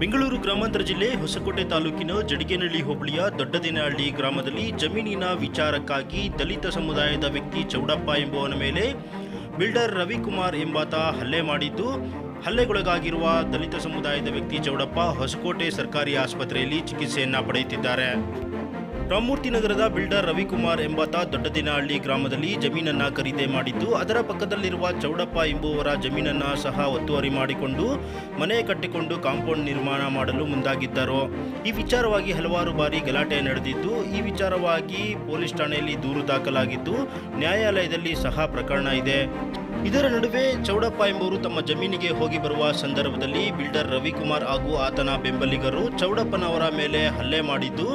ಬೆಂಗಳೂರು ಗ್ರಾಮಾಂತರ ಜಿಲ್ಲೆ ಹೊಸಕೋಟೆ ತಾಲೂಕಿನ ಜಡಿಗೇನಹಳ್ಳಿ ಹೋಬಳಿಯ ದೊಡ್ಡದಿನಹಳ್ಳಿ ಗ್ರಾಮದಲ್ಲಿ ಜಮೀನಿನ ವಿಚಾರಕ್ಕಾಗಿ ದಲಿತ ಸಮುದಾಯದ ವ್ಯಕ್ತಿ ಚೌಡಪ್ಪ ಎಂಬುವನ ಮೇಲೆ ಬಿಲ್ಡರ್ ರವಿಕುಮಾರ್ ಎಂಬಾತ ಹಲ್ಲೆ ಮಾಡಿದ್ದು, ಹಲ್ಲೆಗೊಳಗಾಗಿರುವ ದಲಿತ ಸಮುದಾಯದ ವ್ಯಕ್ತಿ ಚೌಡಪ್ಪ ಹೊಸಕೋಟೆ ಸರ್ಕಾರಿ ಆಸ್ಪತ್ರೆಯಲ್ಲಿ ಚಿಕಿತ್ಸೆಯನ್ನ ಪಡೆಯುತ್ತಿದ್ದಾರೆ. ರಾಮಮೂರ್ತಿ ನಗರದ ಬಿಲ್ಡರ್ ರವಿಕುಮಾರ್ ಎಂಬಾತ ದೊಡ್ಡದಿನಹಳ್ಳಿ ಗ್ರಾಮದಲ್ಲಿ ಜಮೀನನ್ನ ಖರೀದಿ ಮಾಡಿದ್ದು, ಅದರ ಪಕ್ಕದಲ್ಲಿರುವ ಚೌಡಪ್ಪ ಎಂಬುವರ ಜಮೀನನ್ನ ಸಹ ಒತ್ತುವರಿ ಮಾಡಿಕೊಂಡು ಮನೆ ಕಟ್ಟಿಕೊಂಡು ಕಾಂಪೌಂಡ್ ನಿರ್ಮಾಣ ಮಾಡಲು ಮುಂದಾಗಿದ್ದರು. ಈ ವಿಚಾರವಾಗಿ ಹಲವಾರು ಬಾರಿ ಗಲಾಟೆ ನಡೆದಿದ್ದು, ಈ ವಿಚಾರವಾಗಿ ಪೊಲೀಸ್ ಠಾಣೆಯಲ್ಲಿ ದೂರು ದಾಖಲಾಗಿದ್ದು, ನ್ಯಾಯಾಲಯದಲ್ಲಿ ಸಹ ಪ್ರಕರಣ ಇದೆ. ಇದರ ನಡುವೆ ಚೌಡಪ್ಪ ಎಂಬುವರು ತಮ್ಮ ಜಮೀನಿಗೆ ಹೋಗಿ ಬರುವ ಸಂದರ್ಭದಲ್ಲಿ ಬಿಲ್ಡರ್ ರವಿಕುಮಾರ್ ಹಾಗೂ ಆತನ ಬೆಂಬಲಿಗರು ಚೌಡಪ್ಪನವರ ಮೇಲೆ ಹಲ್ಲೆ ಮಾಡಿದ್ದು,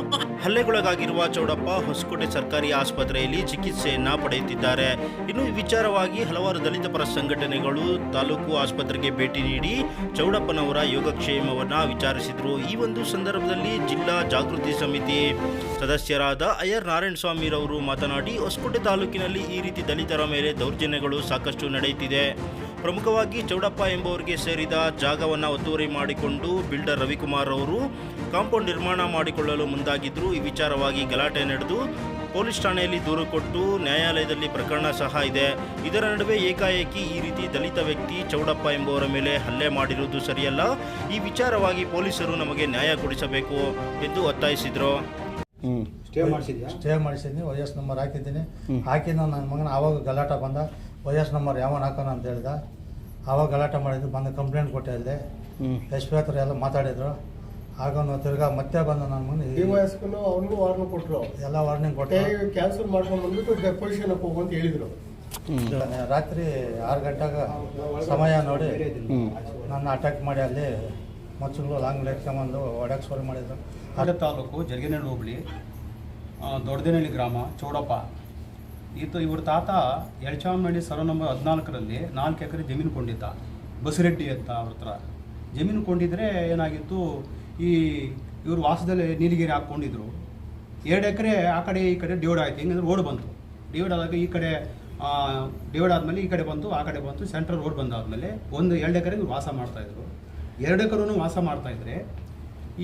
ಹಲ್ಲೆಗೊಳಗಾಗಿರುವ ಚೌಡಪ್ಪ ಹೊಸಕೋಟೆ ಸರ್ಕಾರಿ ಆಸ್ಪತ್ರೆಯಲ್ಲಿ ಚಿಕಿತ್ಸೆಯನ್ನ ಪಡೆಯುತ್ತಿದ್ದಾರೆ. ಇನ್ನು ವಿಚಾರವಾಗಿ ಹಲವಾರು ದಲಿತ ಪರ ಸಂಘಟನೆಗಳು ತಾಲೂಕು ಆಸ್ಪತ್ರೆಗೆ ಭೇಟಿ ನೀಡಿ ಚೌಡಪ್ಪನವರ ಯೋಗಕ್ಷೇಮವನ್ನ ವಿಚಾರಿಸಿದ್ರು. ಈ ಒಂದು ಸಂದರ್ಭದಲ್ಲಿ ಜಿಲ್ಲಾ ಜಾಗೃತಿ ಸಮಿತಿ ಸದಸ್ಯರಾದ ಅಯ್ಯರ್ ನಾರಾಯಣ ಸ್ವಾಮಿರವರು ಮಾತನಾಡಿ, ಹೊಸಕೋಟೆ ತಾಲೂಕಿನಲ್ಲಿ ಈ ರೀತಿ ದಲಿತರ ಮೇಲೆ ದೌರ್ಜನ್ಯಗಳು ಸಾಕಷ್ಟು ನಡೆಯುತ್ತಿದೆ. ಪ್ರಮುಖವಾಗಿ ಚೌಡಪ್ಪ ಎಂಬುವರಿಗೆ ಸೇರಿದ ಜಾಗವನ್ನು ಒತ್ತುವರಿ ಮಾಡಿಕೊಂಡು ಬಿಲ್ಡರ್ ರವಿಕುಮಾರ್ ಅವರು ಕಾಂಪೌಂಡ್ ನಿರ್ಮಾಣ ಮಾಡಿಕೊಳ್ಳಲು ಮುಂದಾಗಿದ್ದರು ಈ ವಿಚಾರವಾಗಿ ಗಲಾಟೆ ನಡೆದು ಪೊಲೀಸ್ ಠಾಣೆಯಲ್ಲಿ ದೂರು ಕೊಟ್ಟು ನ್ಯಾಯಾಲಯದಲ್ಲಿ ಪ್ರಕರಣ ಸಹ ಇದೆ. ಇದರ ನಡುವೆ ಏಕಾಏಕಿ ಈ ರೀತಿ ದಲಿತ ವ್ಯಕ್ತಿ ಚೌಡಪ್ಪ ಎಂಬುವರ ಮೇಲೆ ಹಲ್ಲೆ ಮಾಡಿರುವುದು ಸರಿಯಲ್ಲ. ಈ ವಿಚಾರವಾಗಿ ಪೊಲೀಸರು ನಮಗೆ ನ್ಯಾಯ ಕೊಡಿಸಬೇಕು ಎಂದು ಒತ್ತಾಯಿಸಿದರು. ಸ್ಟೇ ಮಾಡಿಸಿದ್ಯಾ? ಸ್ಟೇ ಮಾಡಿಸಿದ್ದೀನಿ ವೈ ಎಸ್ ನಂಬರ್ ಹಾಕಿದ್ದೀನಿ. ಹಾಕಿದ ನನ್ನ ಮಗನ ಆವಾಗ ಗಲಾಟ ಬಂದ. ವೈ ಎಸ್ ನಂಬರ್ ಯಾವನ್ ಹಾಕೋಣ ಅಂತ ಹೇಳಿದ. ಆವಾಗ ಗಲಾಟೆ ಮಾಡಿದ್ದು ಬಂದು ಕಂಪ್ಲೇಂಟ್ ಕೊಟ್ಟೆ ಅಲ್ಲಿ. ಎಸ್ ಪಿ ಹತ್ರ ಎಲ್ಲ ಮಾತಾಡಿದ್ರು. ಆಗ ಅವ್ನು ತಿರ್ಗಾ ಮತ್ತೆ ಬಂದು ನನ್ನ ಮಗನಿಗೆ ಈ ವೈ ಎಸ್ ಅವ್ರಿಗೂ ವಾರ್ನಿಂಗ್ ಕೊಟ್ಟರು ಎಲ್ಲ ವಾರ್ನಿಂಗ್ ಕೊಟ್ಟರು ಕೊಟ್ಟೆ ಕ್ಯಾನ್ಸಲ್ ಮಾಡ್ಕೊಂಡು ಬಂದ್ಬಿಟ್ಟು ಡೆಪೋಸಿಷನ್ ಹೋಗು ಅಂತ ಹೇಳಿದ್ರು. ರಾತ್ರಿ ಆರು ಗಂಟೆಗೆ ಸಮಯ ನೋಡಿ ನನ್ನ ಅಟ್ಯಾಕ್ ಮಾಡಿ ಅಲ್ಲಿ ಮಚ್ಚುಗಳು ಲಾಂಗ್ ಲೆಕ್ಕೊಂಬಂದು ಒಡಕ್ಕೆ ಶುರು ಮಾಡಿದ್ರು. ಅದೇ ತಾಲೂಕು ಜರಗಿನಹಳ್ಳಿ ಹೋಬಳಿ ದೊಡ್ಡದೇನಹಳ್ಳಿ ಗ್ರಾಮ ಚೌಡಪ್ಪ. ಈತ ಇವ್ರ ತಾತ ಯಳಚಾಮನಹಳ್ಳಿ ಸರ್ವ ನಂಬರ್ ಹದಿನಾಲ್ಕರಲ್ಲಿ ನಾಲ್ಕು ಎಕರೆ ಜಮೀನು ಕೊಂಡಿದ್ದ. ಬಸರೆಡ್ಡಿ ಅಂತ ಅವ್ರ ಹತ್ರ. ಜಮೀನು ಕೊಂಡಿದ್ರೆ ಏನಾಗಿತ್ತು, ಈ ಇವ್ರು ವಾಸದಲ್ಲಿ ನೀಲಗಿರಿ ಹಾಕ್ಕೊಂಡಿದ್ರು. ಎರಡು ಎಕರೆ ಆ ಕಡೆ, ಈ ಕಡೆ ಡಿವೈಡ್ ಆಯಿತು. ಹೆಂಗಂದ್ರೆ ರೋಡ್ ಬಂತು. ಡಿವೈಡ್ ಆದಾಗ ಈ ಕಡೆ ಡಿವೈಡ್ ಆದಮೇಲೆ ಈ ಕಡೆ ಬಂತು, ಆ ಕಡೆ ಬಂತು, ಸೆಂಟ್ರಲ್ ರೋಡ್ ಬಂದಾದಮೇಲೆ ಒಂದು ಎರಡು ಎಕರೆ ವಾಸ ಮಾಡ್ತಾಯಿದ್ರು ಎರಡು ಎಕರೂ ವಾಸ ಮಾಡ್ತಾಯಿದ್ರೆ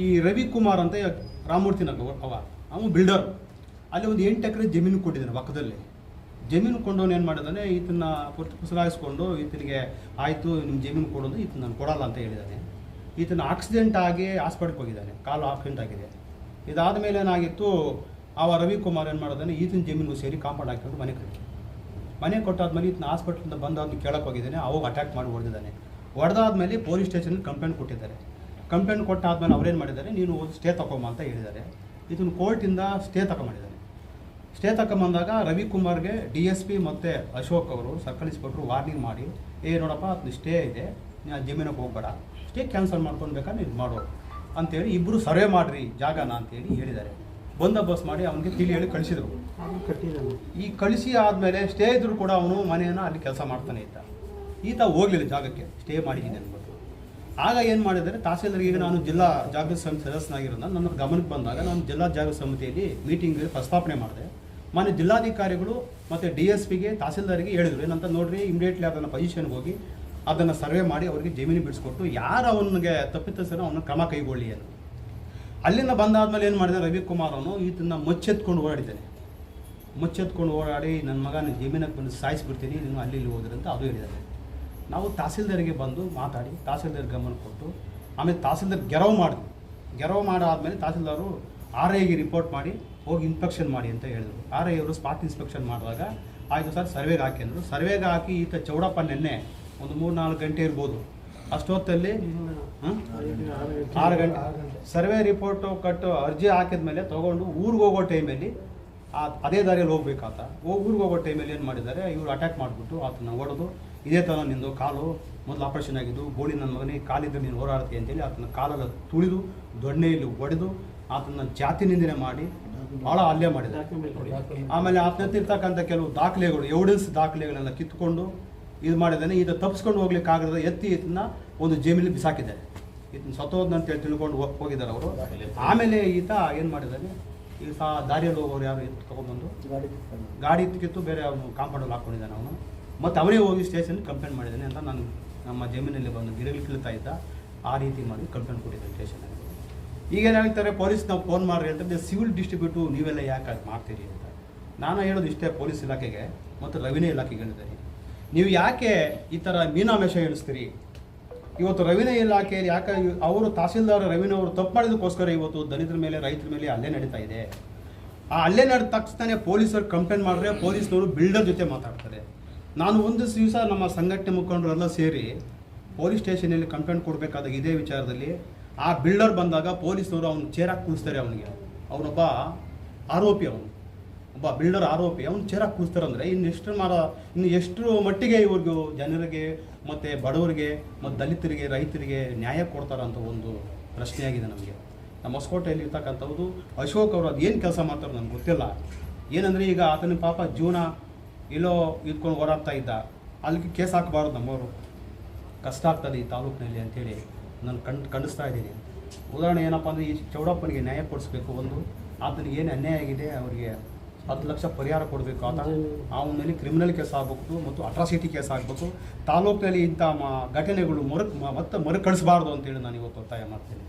ಈ ರವಿಕುಮಾರ್ ಅಂತ ರಾಮಮೂರ್ತಿ ನಗರ ಅವ. ಅವನು ಬಿಲ್ಡರ್. ಅಲ್ಲಿ ಒಂದು ಎಂಟು ಎಕರೆ ಜಮೀನು ಕೊಟ್ಟಿದ್ದಾನೆ ಪಕ್ಕದಲ್ಲಿ ಜಮೀನು ಕೊಂಡವನು ಏನು ಮಾಡಿದಾನೆ? ಈತನ ಪುಸಲಾಯಿಸ್ಕೊಂಡು ಈತನಿಗೆ ಆಯಿತು ನಿಮ್ಮ ಜಮೀನು ಕೊಡೋದು, ಈತನ ನಾನು ಕೊಡಲ್ಲ ಅಂತ ಹೇಳಿದ್ದಾನೆ ಈತನ ಆಕ್ಸಿಡೆಂಟ್ ಆಗಿ ಹಾಸ್ಪಿಟ್ಲ್ಗೆ ಹೋಗಿದ್ದಾನೆ. ಕಾಲು ಆಕ್ಸಿಡೆಂಟ್ ಆಗಿದೆ. ಇದಾದ ಮೇಲೆ ಏನಾಗಿತ್ತು? ಅವ ರವಿಕುಮಾರ್ ಏನು ಮಾಡಿದಾನೆ? ಈತನ ಜಮೀನು ಸೇರಿ ಕಾಂಪೌಂಡ್ ಹಾಕಿಕೊಂಡು ಮನೆ ಕಟ್ಟಿ. ಮನೆ ಕೊಟ್ಟಾದ್ಮೇಲೆ ಈತನ ಹಾಸ್ಪಿಟ್ಲಿಂದ ಅದನ್ನು ಕೇಳಕ್ಕೆ ಹೋಗಿದ್ದಾನೆ. ಅವಾಗ ಅಟ್ಯಾಕ್ ಮಾಡಿ ಹೊಡೆದಿದ್ದಾನೆ. ಹೊಡೆದಾದ್ಮೇಲೆ ಪೊಲೀಸ್ ಸ್ಟೇಷನ್ಗೆ ಕಂಪ್ಲೇಂಟ್ ಕೊಟ್ಟಿದ್ದಾರೆ. ಕಂಪ್ಲೇಂಟ್ ಕೊಟ್ಟಾದ್ಮೇಲೆ ಅವ್ರೇನು ಮಾಡಿದ್ದಾರೆ? ನೀನು ಸ್ಟೇ ತಗೊಂಬ ಅಂತ ಹೇಳಿದ್ದಾರೆ. ಇದನ್ನು ಕೋರ್ಟಿಂದ ಸ್ಟೇ ತಗೊಂಬಂದಿದ್ದಾರೆ ಸ್ಟೇ ತಗೊಂಬಂದಾಗ ರವಿಕುಮಾರ್ಗೆ ಡಿ ಎಸ್ ಪಿ ಮತ್ತು ಅಶೋಕ್ ಅವರು ಸರ್ಕಲ್ ಇನ್ಸ್ಪೆಕ್ಟ್ರು ವಾರ್ನಿಂಗ್ ಮಾಡಿ, ಏ ನೋಡಪ್ಪ, ಅದು ಸ್ಟೇ ಇದೆ, ನೀನು ಜಮೀನಿಗೆ ಹೋಗ್ಬೇಡ, ಸ್ಟೇ ಕ್ಯಾನ್ಸಲ್ ಮಾಡ್ಕೊಂಡು ಬೇಕಾದ್ರೆ ನೀನು ಮಾಡು ಅಂತೇಳಿ ಇಬ್ಬರು ಸರ್ವೆ ಮಾಡಿರಿ, ಜಾಗನ ಅಂತೇಳಿ ಹೇಳಿದ್ದಾರೆ. ಬಂದೋಬಸ್ತ್ ಮಾಡಿ ಅವನಿಗೆ ತಿಳಿ ಹೇಳಿ ಕಳಿಸಿದರು. ಈ ಕಳಿಸಿ ಆದಮೇಲೆ ಸ್ಟೇ ಇದ್ರು ಕೂಡ ಅವನು ಮನೆಯನ್ನು ಅಲ್ಲಿ ಕೆಲಸ ಮಾಡ್ತಾನೆ ಇದ್ದ. ಈತ ಹೋಗಲಿಲ್ಲ ಜಾಗಕ್ಕೆ, ಸ್ಟೇ ಮಾಡಿದ್ದೀನಿ ಅನ್ಬೋದು ಆಗ ಏನು ಮಾಡಿದರೆ ತಹಸೀಲ್ದಾರ್ಗೆ ಈಗ ನಾನು ಜಿಲ್ಲಾ ಜಾಗೃತಿ ಸಮಿತಿ ಸದಸ್ಯನಾಗಿರೋದ ನನ್ನ ಗಮನಕ್ಕೆ ಬಂದಾಗ ನಾನು ಜಿಲ್ಲಾ ಜಾಗೃತಿ ಸಮಿತಿಯಲ್ಲಿ ಮೀಟಿಂಗ್ ಪ್ರಸ್ತಾಪನೆ ಮಾಡಿದೆ. ಮಾನ್ಯ ಜಿಲ್ಲಾಧಿಕಾರಿಗಳು ಮತ್ತು ಡಿ ಎಸ್ ಪಿಗೆ, ತಹಸೀಲ್ದಾರಿಗೆ ಹೇಳಿದರು. ಏನಂತ ನೋಡ್ರಿ ಇಮಿಡಿಯೇಟ್ಲಿ ಅದನ್ನು ಪೊಸಿಷನ್ಗೆ ಹೋಗಿ ಅದನ್ನು ಸರ್ವೆ ಮಾಡಿ ಅವರಿಗೆ ಜಮೀನು ಬಿಡಿಸ್ಕೊಟ್ಟು ಯಾರು ಅವನಿಗೆ ತಪ್ಪಿತಸ್ಥರ ಅವನ ಕ್ರಮ ಕೈಗೊಳ್ಳಿ ಅಂತ. ಅಲ್ಲಿಂದ ಬಂದಾದ್ಮೇಲೆ ಏನು ಮಾಡಿದೆ, ರವಿಕುಮಾರ್ ಅವನು ಈತನ ಮುಚ್ಚೆತ್ಕೊಂಡು ಓಡಾಡಿದ್ದಾನೆ. ಮುಚ್ಚೆತ್ಕೊಂಡು ಓಡಾಡಿ ನನ್ನ ಮಗನ ಜಮೀನಕ್ಕೆ ಬಂದು ಸಾಯಿಸಿಬಿಡ್ತೀನಿ, ನೀನು ಅಲ್ಲಿ ಇಲ್ಲಿ ಹೋದ್ರೆ ಅಂತ ಅದು ಹೇಳಿದ್ದಾರೆ ನಾವು ತಹಸೀಲ್ದಾರಿಗೆ ಬಂದು ಮಾತಾಡಿ, ತಹಸೀಲ್ದಾರ್ ಗಮನ ಕೊಟ್ಟು, ಆಮೇಲೆ ತಹಸೀಲ್ದಾರ್ ಗೆರವು ಮಾಡಿದ್ವಿ ಗೆರವು ಮಾಡಾದ್ಮೇಲೆ ತಹಸೀಲ್ದಾರು ಆರ್ ಐಗೆ ರಿಪೋರ್ಟ್ ಮಾಡಿ ಹೋಗಿ ಇನ್ಸ್ಪೆಕ್ಷನ್ ಮಾಡಿ ಅಂತ ಹೇಳಿದ್ರು. ಆರ್ ಐ ಸ್ಪಾಟ್ ಇನ್ಸ್ಪೆಕ್ಷನ್ ಮಾಡಿದಾಗ ಆಯಿತು ಸರ್ ಸರ್ವೆಗೆ ಹಾಕಿ ಅಂದರು. ಸರ್ವೆಗೆ ಹಾಕಿ ಈತ ಚೌಡಪ್ಪ ನೆನ್ನೆ ಒಂದು ಮೂರು ನಾಲ್ಕು ಗಂಟೆ ಇರ್ಬೋದು. ಅಷ್ಟೊತ್ತಲ್ಲಿ ಆರು ಗಂಟೆ. ಸರ್ವೆ ರಿಪೋರ್ಟು ಕಟ್ಟು ಅರ್ಜಿ ಹಾಕಿದ್ಮೇಲೆ ತೊಗೊಂಡು ಊರಿಗೆ ಹೋಗೋ ಟೈಮಲ್ಲಿ ಆ ಅದೇ ದಾರಿಯಲ್ಲಿ ಹೋಗ್ಬೇಕಾತ. ಹೋಗಿ ಊರಿಗೆ ಹೋಗೋ ಟೈಮಲ್ಲಿ ಏನು ಮಾಡಿದ್ದಾರೆ? ಇವರು ಅಟ್ಯಾಕ್ ಮಾಡಿಬಿಟ್ಟು ಆತನ ಹೊಡೆದು ಇದೇ ಥರ ನಿಂದು ಕಾಲು ಮೊದಲು ಆಪರೇಷನ್ ಆಗಿದ್ದು, ಗೋಳಿ ನನ್ನ ಮಗನಿಗೆ ಕಾಲಿದ್ರೆ ನೀನು ಹೋರಾಡ್ತೀಯ ಅಂತೇಳಿ ಆತನ ಕಾಲಲ್ಲಿ ತುಳಿದು ದೊಣ್ಣೆಯಲ್ಲಿ ಹೊಡೆದು ಆತನ ಜಾತಿ ನಿಂದನೆ ಮಾಡಿ ಭಾಳ ಹಲ್ಲೆ ಮಾಡಿದೆ ಆಮೇಲೆ ಆತನ ಇರ್ತಕ್ಕಂಥ ಕೆಲವು ದಾಖಲೆಗಳು ಎವಿಡೆನ್ಸ್ ದಾಖಲೆಗಳನ್ನ ಕಿತ್ಕೊಂಡು ಇದು ಮಾಡಿದ್ದಾನೆ. ಇದು ತಪ್ಪಿಸ್ಕೊಂಡು ಹೋಗ್ಲಿಕ್ಕೆ ಆಗದ ಎತ್ತಿ ಇದನ್ನ ಒಂದು ಜಮೀನಲ್ಲಿ ಬಿಸಾಕಿದ್ದಾರೆ. ಇದನ್ನ ಸತ್ತೋದ್ನ ಅಂತೇಳಿ ತಿಳ್ಕೊಂಡು ಹೋಗ್- ಹೋಗಿದ್ದಾರೆ ಅವರು. ಆಮೇಲೆ ಈತ ಏನು ಮಾಡಿದ್ದಾನೆ? ಈ ಸಹ ದಾರಿಯಲ್ಲಿ ಹೋಗೋರು ಯಾರು ಎತ್ತು ತಗೊಂಡ್ಬಂದು? ಗಾಡಿ ಕಿತ್ತು ಬೇರೆ ಅವನು ಕಾಂಪೌಂಡಲ್ಲಿ ಹಾಕ್ಕೊಂಡಿದ್ದಾನೆ ಅವನು. ಮತ್ತು ಅವನೇ ಹೋಗಿ ಸ್ಟೇಷನ್ ಕಂಪ್ಲೇಂಟ್ ಮಾಡಿದ್ದಾನೆ ಅಂತ ನಾನು ನಮ್ಮ ಜಮೀನಲ್ಲಿ ಬಂದು ಗಿಡಗಳು ಕೀಳ್ತಾ ಇದ್ದ. ಆ ರೀತಿ ಮಾಡಿ ಕಂಪ್ಲೇಂಟ್ ಕೊಟ್ಟಿದ್ದಾರೆ ಸ್ಟೇಷನಲ್ಲಿ ಈಗ ಏನಾಗ್ತಾರೆ ಪೊಲೀಸ್ ನಾವು ಫೋನ್ ಮಾಡ್ರಿ ಅಂತಂದರೆ ಸಿವಿಲ್ ಡಿಸ್ಟ್ರಿಬ್ಯೂಟು ನೀವೆಲ್ಲ ಯಾಕೆ ಅದು ಮಾಡ್ತೀರಿ ಅಂತ. ನಾನು ಹೇಳೋದು ಇಷ್ಟೇ ಪೊಲೀಸ್ ಇಲಾಖೆಗೆ ಮತ್ತು ರವಿನೇ ಇಲಾಖೆಗೆ ಹೇಳಿದ್ದಾರೆ ನೀವು ಯಾಕೆ ಈ ಥರ ಮೀನಾಮೇಷ ಎಣಿಸ್ತೀರಿ? ಇವತ್ತು ರವಿನೇ ಇಲಾಖೆಯಲ್ಲಿ ಯಾಕೆ ಅವರು ತಹಸೀಲ್ದಾರ್ ರವೀನ ಅವರು ತಪ್ಪು ಮಾಡಿದಕ್ಕೋಸ್ಕರ ಇವತ್ತು ದಲಿತರ ಮೇಲೆ, ರೈತರ ಮೇಲೆ ಅಲ್ಲೇ ನಡೀತಾ ಇದೆ? ಆ ಅಲ್ಲೇ ನಡೆದ ತಕ್ಷಣ ಪೊಲೀಸರು ಕಂಪ್ಲೇಂಟ್ ಮಾಡಿದ್ರೆ ಪೊಲೀಸ್ನವರು ಬಿಲ್ಡರ್ ಜೊತೆ ಮಾತಾಡ್ತಾರೆ. ನಾನು ಒಂದು ದಿವಸ ನಮ್ಮ ಸಂಘಟನೆ ಮುಖಂಡರೆಲ್ಲ ಸೇರಿ ಪೊಲೀಸ್ ಸ್ಟೇಷನಲ್ಲಿ ಕಂಪ್ಲೇಂಟ್ ಕೊಡಬೇಕಾದಾಗ ಇದೇ ವಿಚಾರದಲ್ಲಿ ಆ ಬಿಲ್ಡರ್ ಬಂದಾಗ ಪೊಲೀಸ್ನವರು ಅವ್ನು ಚೇರಾಗಿ ಕೂರಿಸ್ತಾರೆ ಅವನಿಗೆ. ಅವನೊಬ್ಬ ಆರೋಪಿ ಅವನು. ಒಬ್ಬ ಬಿಲ್ಡರ್ ಆರೋಪಿ. ಅವ್ನು ಚೇರಾಗಿ ಕೂರಿಸ್ತಾರೆ ಅಂದರೆ ಇನ್ನು ಎಷ್ಟು ಮಾರ, ಇನ್ನು ಎಷ್ಟು ಮಟ್ಟಿಗೆ ಇವ್ರಿಗೂ ಜನರಿಗೆ ಮತ್ತು ಬಡವರಿಗೆ ಮತ್ತು ದಲಿತರಿಗೆ, ರೈತರಿಗೆ ನ್ಯಾಯ ಕೊಡ್ತಾರಂತ ಒಂದು ಪ್ರಶ್ನೆಯಾಗಿದೆ ನಮಗೆ. ನಮ್ಮ ಹೊಸಕೋಟೆಯಲ್ಲಿ ಇರ್ತಕ್ಕಂಥವ್ರು, ಅಶೋಕ್ ಅವರು ಅದು ಏನು ಕೆಲಸ ಮಾಡ್ತಾರೋ ನನಗೆ ಗೊತ್ತಿಲ್ಲ. ಏನಂದರೆ ಈಗ ಆತನ ಪಾಪ ಜೀವನ ಎಲ್ಲೋ ಇದ್ಕೊಂಡು ಓಡಾಡ್ತಾ ಇದ್ದ. ಅಲ್ಲಿಗೆ ಕೇಸ್ ಹಾಕಬಾರ್ದು ನಮ್ಮವರು. ಕಷ್ಟ ಆಗ್ತದೆ ಈ ತಾಲೂಕಿನಲ್ಲಿ ಅಂತೇಳಿ. ನಾನು ಕಣ್ ಖಂಡಿಸ್ತಾ ಇದ್ದೀನಿ. ಉದಾಹರಣೆ ಏನಪ್ಪ ಅಂದರೆ ಈ ಚೌಡಪ್ಪನಿಗೆ ನ್ಯಾಯ ಕೊಡಿಸ್ಬೇಕು ಒಂದು, ಆತನಿಗೆ ಏನು ಅನ್ಯಾಯ ಆಗಿದೆ, ಅವರಿಗೆ ಹತ್ತು ಲಕ್ಷ ಪರಿಹಾರ ಕೊಡಬೇಕು ಆತ. ಅವನ ಮೇಲೆ ಕ್ರಿಮಿನಲ್ ಕೇಸ್ ಆಗಬೇಕು ಮತ್ತು ಅಟ್ರಾಸಿಟಿ ಕೇಸ್ ಆಗಬೇಕು. ತಾಲೂಕಿನಲ್ಲಿ ಇಂಥ ಘಟನೆಗಳು ಮರು ಮತ್ತೆ ಮರುಕಳಿಸಬಾರ್ದು ಅಂತೇಳಿ ನಾನು ಇವತ್ತು ಒತ್ತಾಯ ಮಾಡ್ತೀನಿ.